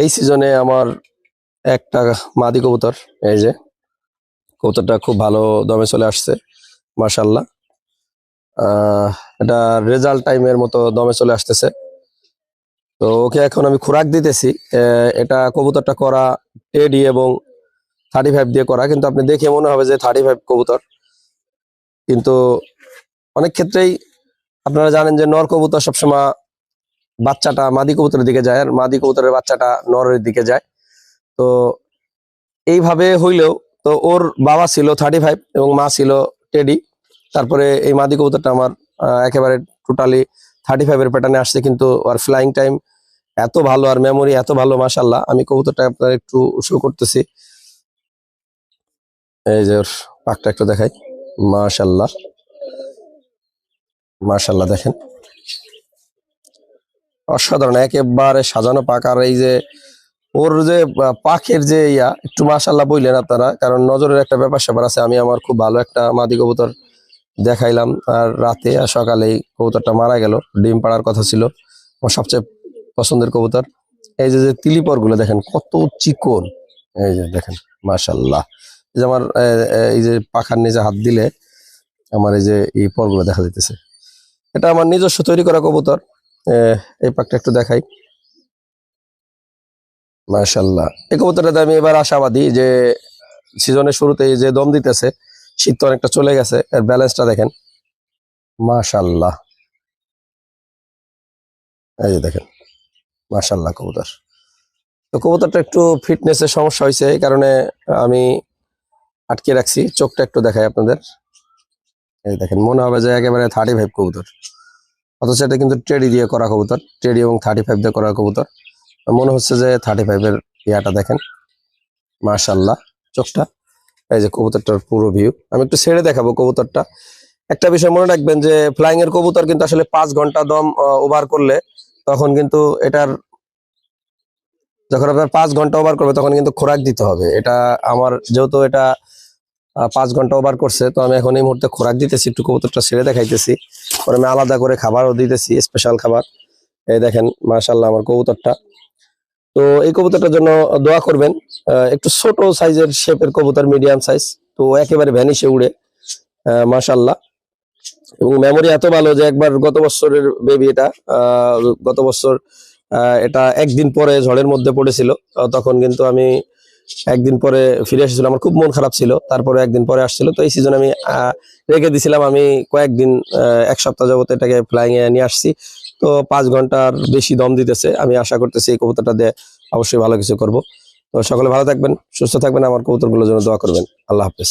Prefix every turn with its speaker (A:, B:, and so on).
A: এই সিজনে আমার একটা মাদি কবুতর, এই যে, কবুতরটা খুব ভালো দমে চলে আসছে মার্শাল্লাহ এটা রেজাল্ট টাইমের মতো দমে চলে আসতেছে। তো ওকে এখন আমি খোরাক দিতেছি। এটা কবুতরটা করা টেডি এবং থার্টি ফাইভ দিয়ে করা, কিন্তু আপনি দেখে মনে হবে যে থার্টি ফাইভ কবুতর। কিন্তু অনেক ক্ষেত্রেই আপনারা জানেন যে নর কবুতর সবসময় বাচ্চাটা মাদি কবুতরের দিকে যায় আর মাদি কবুতরের বাচ্চাটা নরের দিকে যায়। তো এইভাবে হইলেও তো ওর বাবা ছিল থার্টি ফাইভ এবং মা ছিল টেডি তারপরে এই মাদি কবুতরটা আমার একেবারে টোটালি থার্টি ফাইভের প্যাটার্নে আসছে কিন্তু আর ফ্লাইং টাইম এত ভালো আর মেমোরি এত ভালো মাসাল্লাহ আমি কবুতরটা আপনার একটু শো করতেছি। এই যে ওর পাকটা একটু দেখাই। মাশাল্লাহ মাশাল্লাহ দেখেন। অসাধারণ, একেবারে সাজানো পাক। আর এই যে ওর যে পাখের যে ইয়া, একটু মাশাল্লাহ বললেন আপনারা, কারণ নজরের একটা ব্যাপার স্যাপার আছে, আমি আমার খুব ভালো একটা মাদি কবুতর দেখাইলাম। আর রাতে, আর সকালেই কবুতরটা মারা গেল, ডিম পাড়ার কথা ছিল, আমার সবচেয়ে পছন্দের কবুতর। এই যে যে তিলিপরগুলো দেখেন, কত চিকন। এই যে, দেখেন মাশাল্লাহ এই যে আমার এই যে পাখার নিচে হাত দিলে আমার এই যে, এই পরগুলো দেখা যাইতেছে। এটা আমার নিজস্ব তৈরি করা কবুতর। এই পাকটা একটু দেখাই। মাশাল্লাহ এই কবুতরটাতে আমি এবার আশাবাদী যে সিজনের শুরুতেই যে দম দিতেছে, শীত তো অনেকটা চলে গেছে, এর ব্যালেন্সটা দেখেন। মাশাল্লাহ এই যে দেখেন মাশাল্লাহ কবুতর। তো কবুতরটা একটু ফিটনেসের সমস্যা হয়েছে এই কারণে আমি আটকে রাখছি। চোখটা একটু দেখাই আপনাদের। এই দেখেন, মনে হবে যে একেবারে থার্টি ফাইভ কবুতর। অথচ এটা কিন্তু ট্রেডি দিয়ে করা কবুতর। ট্রেডি এবং থার্টি ফাইভ দিয়ে করা কবুতর। মনে হচ্ছে যে থার্টি ফাইভের ইয়াটা দেখেন। মাশাল্লাহ চোখটা। এই যে কবুতরটার পুরো ভিউ আমি একটু ছেড়ে দেখাবো কবুতরটা। একটা বিষয় মনে রাখবেন যে ফ্লাইং এর কবুতর কিন্তু আসলে পাঁচ ঘণ্টা দম ওভার করলে তখন কিন্তু এটার যখন আপনার পাঁচ ঘণ্টা ওভার করবে তখন কিন্তু খোরাক দিতে হবে। এটা আমার যেহেতু এটা পাঁচ ঘণ্টা ওভার করছে, তো আমি এখন এই মুহূর্তে খোরাক দিতেছি, একটু কবুতরটা ছেড়ে দেখাইতেছি। পরে আমি আলাদা করে খাবারও দিতেছি স্পেশাল খাবার। এই দেখেন মাশাল্লাহ আমার কবুতরটা। তো এই কবুতরটার জন্য দোয়া করবেন একটু ছোট সাইজের শেপের কবুতর মিডিয়াম সাইজ তো একেবারে ভ্যানিশে উড়ে মাশাল্লাহ এবং মেমোরি এত ভালো যে একবার গত বছরের বেবি এটা গত বছর এটা একদিন পরে ঝড়ের মধ্যে পড়েছিল তখন কিন্তু আমি একদিন পরে ফিরে এসেছিল, আমার খুব মন খারাপ ছিল, তারপরে একদিন পরে আসছিল, তো এই সিজন আমি রেখে দিছিলাম, আমি কয়েকদিন এক সপ্তাহ যাবত এটাকে ফ্লাইং এ নিয়ে আসছি, তো পাঁচ ঘণ্টার বেশি দম দিতেছে, আমি আশা করতেছি এই কবুতরটা দিয়ে অবশ্যই ভালো কিছু করব। তো সকলে ভালো থাকবেন, সুস্থ থাকবেন, আমার কবুতরগুলোর জন্য দোয়া করবেন। আল্লাহ হাফেজ।